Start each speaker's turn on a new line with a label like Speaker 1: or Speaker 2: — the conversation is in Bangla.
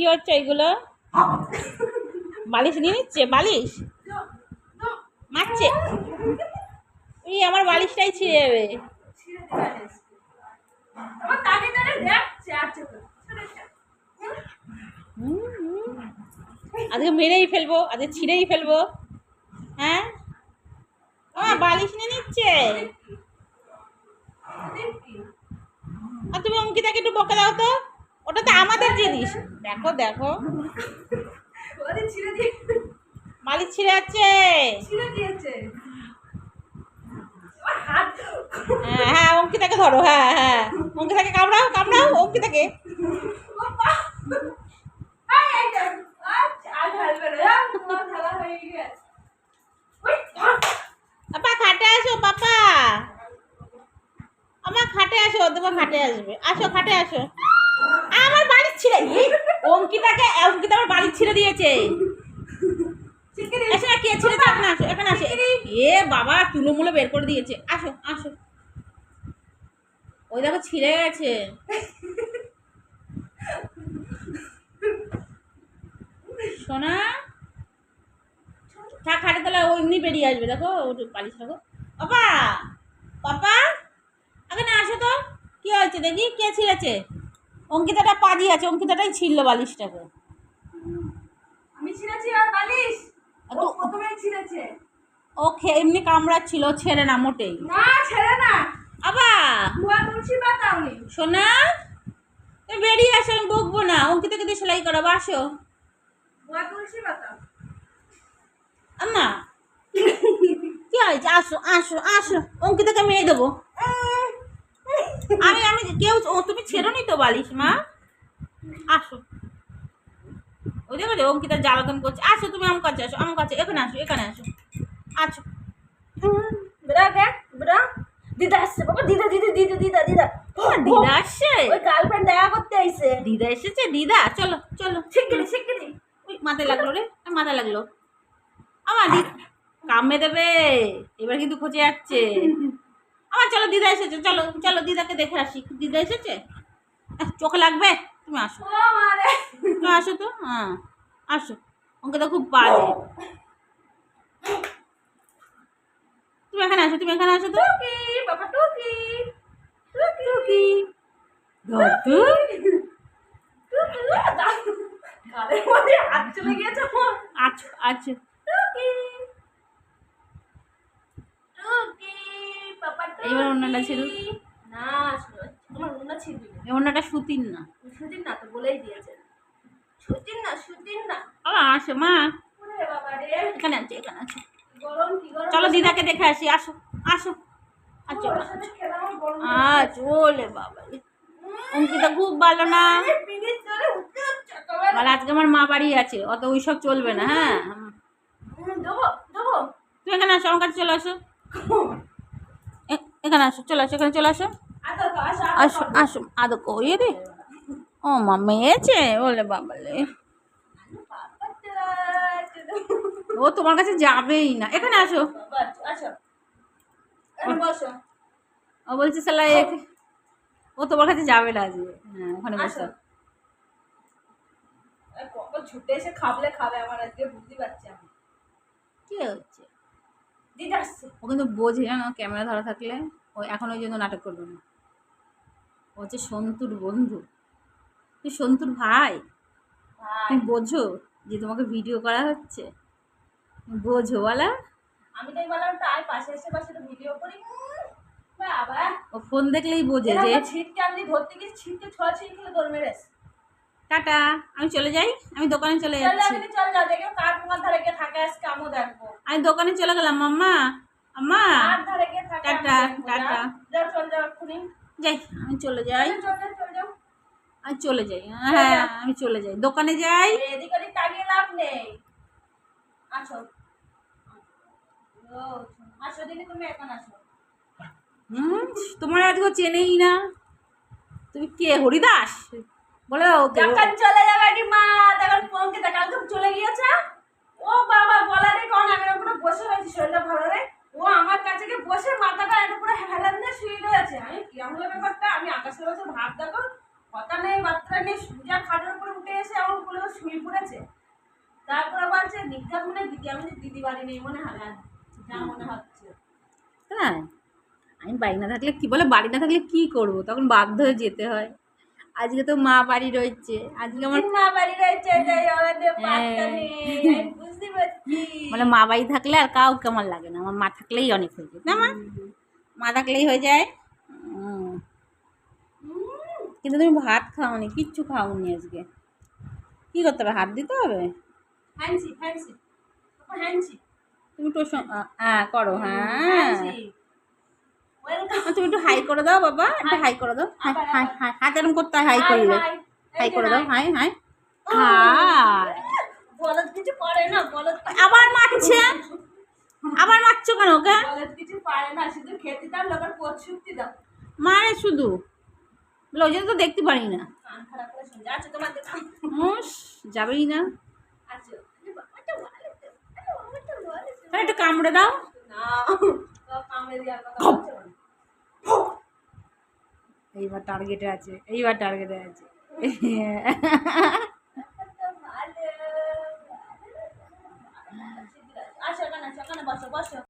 Speaker 1: কি হচ্ছে এগুলো? বালিশ নিয়ে নিচ্ছে? বালিশ মারছে? এই আমার বালিশটাই ছিঁড়ে যাবে। আজকে মেরেই ফেলব, আজকে ছিঁড়েই ফেলব। হ্যাঁ? আমার বালিশ নিয়ে নিচ্ছে। আর তুমি অঙ্কিতাকে একটু বকে দাও তো। ওটা তো আমাদের জিনিস। দেখো দেখো।
Speaker 2: মালিক ছিঁড়ে
Speaker 1: যাচ্ছে। হ্যাঁ হ্যাঁ অঙ্কিতাকে ধরো হ্যাঁ হ্যাঁ। অঙ্কিতাকে কামড়াও কামড়াও অঙ্কিতাকে। পাপা খাটে আসো পাপা। আমার খাটে আসো তোমার খাটে আসবে। আসো খাটে আসো। আমার বাড়ি ছিঁড়ে অঙ্কিতাকে, অঙ্কিতা আমার বাড়ি ছিঁড়ে দিয়েছে। এসে কে ছিঁড়েছে? এখানে আসো এখানে আসো। এ বাবা তুলো মুলো বের করে দিয়েছে। আসো আসো। ওই দেখো, ছিঁড়ে গেছে। সোনা, থাক খাটে তাহলে ও এমনি বেরিয়ে আসবে। দেখো ওটা পালিশ রাখো। পাপা পাপা, এখানে আসো তো। কি হয়েছে দেখি, কে ছিঁড়েছে? অঙ্কিতাটা পা দিয়ে আছে অঙ্কিতাটাই ছিঁড়লো বালিশটাকে।
Speaker 2: আমি ছিঁড়েছি আর বালিশ? ও ছিঁড়েছে।
Speaker 1: ও এমনি কামড়াচ্ছিল ছেড়ে না মোটেই।
Speaker 2: না ছেড়ে না।
Speaker 1: আবা!
Speaker 2: ধোয়া তুলসী পাতা উনি
Speaker 1: সোনা তুমি বেরিয়ে আসো আমি বকবো না। অঙ্কিতাকে দিয়ে সেলাই করাবো আসো।
Speaker 2: ধোয়া তুলসী পাতা।
Speaker 1: আম্মা! কি হয়েছে? আসো আসো আসো। অঙ্কিতাকে মেয়ে দেবো। আমি আমি কেউ ও তুমি ছেড়ো নি তো বালিশ মা? আসো। ওই দেখো যে অঙ্কিতা জ্বালাতন করছে। আসো তুমি আমার কাছে আসো আমার কাছে এখানে আসো এখানে আসো। আছো
Speaker 2: বেড়া দেখ বেড়া দিদা আসছে বাবা দিদা দিদা দিদা দিদা দিদা।
Speaker 1: দিদা আসছে?
Speaker 2: ওই গার্লফ্রেন্ড দেখা করতে আইছে।
Speaker 1: দিদা এসেছে? দিদা? চলো চলো।
Speaker 2: শিগগিরি শিগগিরি
Speaker 1: ওই মাথায় লাগল রে মাথায় লাগল। আমার কামে দেবে। এবার কিন্তু খোঁজে যাচ্ছে। আমার চলো দিদা এসেছে চলো চলো দিদাকে দেখে আসি। দিদা এসেছে? চোখে লাগবে? তুমি আসো। তুমি আসো তো? হ্যাঁ আসো। অঙ্কে তো খুব বাজে। তুমি এখানে আসো তুমি এখানে আসো তো?
Speaker 2: বাবা টুকি। টুকি
Speaker 1: টুকি। ধর তুই
Speaker 2: টুকি গালের মধ্যে হাত চলে গিয়েছে আমার
Speaker 1: আছো আছো
Speaker 2: টুকি টুকি
Speaker 1: এবার অন্যটা ছিল।
Speaker 2: না
Speaker 1: এই সুতির না।
Speaker 2: সুদিন না তো বলেই দিয়েছে। সুদিন না সুদিন না।
Speaker 1: আবার আসো মা। এখানে আছে আছে। চলো দিদাকে দেখে আসি আসো আসো। আচ্ছা ওলে বাবা। অঙ্কিতা খুব ভালো না। বলে আজকে আমার মা বাড়ি আছে অত ওইসব চলবে না হ্যাঁ? তুমি এখানে আসো আমার কাছে চলে আসো। এখানে আসো চলে আসো এখানে চলে আসো।
Speaker 2: আসো,
Speaker 1: আসো। আদো কইয়ে রে ও মা মেয়েছে? ওলে বাবা রে ও তোমার কাছে যাবেই না। এখানে আসো। ও বলছে সালা এ- ও তোমার কাছে যাবে না আজকে। হ্যাঁ ওখানে বসো।
Speaker 2: ছুটে এসে খাবলে খাবে আমার আজকে বুঝতে পারছি আমি।
Speaker 1: কি হচ্ছে?
Speaker 2: দিদি আসছে।
Speaker 1: ও কিন্তু বোঝে জানো ক্যামেরা ধরা থাকলে ও এখন ওই জন্য নাটক করবে না। ও হচ্ছে সন্তুর বন্ধু। তুই সন্তুর ভাই? তুমি বোঝো যে তোমাকে ভিডিও করা হচ্ছে। বোঝো বলা।
Speaker 2: আমি তাই বললাম তাই পাশে এসে পাশে ভিডিও করি।
Speaker 1: ও ফোন দেখলেই বোঝে যে
Speaker 2: ছিটকে আমি ধরতে গিয়ে ছিটকে ছোঁয়া ছিট খেলে মেরেছে।
Speaker 1: টাটা আমি চলে যাই আমি দোকানে চলে
Speaker 2: চল
Speaker 1: যাচ্ছি।
Speaker 2: যাও চল যাও দেখো কার তোমার ধারে গিয়ে থাকে আজকে আমিও দেখব।
Speaker 1: আমি দোকানে চলে গেলাম মাম্মা আম্মা। Tata, tata.
Speaker 2: যাও। যাও চল যাও এক্ষুনি।
Speaker 1: যাই আমি চলে যাই। আমি চলে যাই হ্যাঁ আমি চলে যাই। দোকানে যাই।
Speaker 2: এদিক ওদিক তাকিয়ে লাভ নেই। আসো। ও, আসো দিদি তুমি এখন আসো।
Speaker 1: হুম তোমার আজকে চেনেই না। তুমি কে হরিদাস? বলে দাও
Speaker 2: যখন চলে যাবে মা? তখন ফোনকে কালকে চলে গিয়েছে। ও বাবা বলা রে কোন আমি পুরো বসে রয়েছি শরীরটা ভালো রে ও আমার কাছে গিয়ে বসে মাথাটা একটু পুরো হেলান দিয়ে শুয়ে রয়েছে। আমি কিরম হলো ব্যাপারটা? আমি আকাশের বসে ভাত দেখো। কথা নেই বার্তা নেই সুজা খাটের উপরে উঠে এসে আমার কোলে শুয়ে পড়েছে। তারপর আবার যে নিজ্ঞাত মনে দিদি আমি দিদি বাড়ি নেই মনে হয় যা মনে হচ্ছে।
Speaker 1: তাই আমি বাড়ি না থাকলে কি বলে বাড়ি না থাকলে কি করব? তখন বাধ্য হয়ে যেতে হয়। আজকে তো মা বাড়ি রয়েছে। আজকে আমার
Speaker 2: মা বাড়ি রয়েছে?
Speaker 1: হ্যাঁ। মানে মা বাড়ি থাকলে আর কাউকে আমার লাগে না। আমার মা থাকলেই অনেক হয়ে যায়। না মা? মা থাকলেই হয়ে যায়। কিন্তু তুমি ভাত খাওনি কিচ্ছু খাওনি আজকে। কি করতে হবে? হাত দিতে হবে? তুমি একটু হ্যাঁ করো। হ্যাঁ। তুমি একটু হাই করে দাও বাবা একটু হাই। করে দাও। হাই হাই হাই হাত এরকম করতে হয় হাই করলে। হাই করে দাও হাই। হাই আবার মারছে আবার মারছো কেন ওকে? মারে শুধু বলে ওই জন্য তো দেখতে পারি না।
Speaker 2: আচ্ছা
Speaker 1: যাবেই না।
Speaker 2: আচ্ছা
Speaker 1: একটু কামড়ে দাও।
Speaker 2: কামড়ে
Speaker 1: এইবার টার্গেটে আছে এইবার টার্গেটে আছে।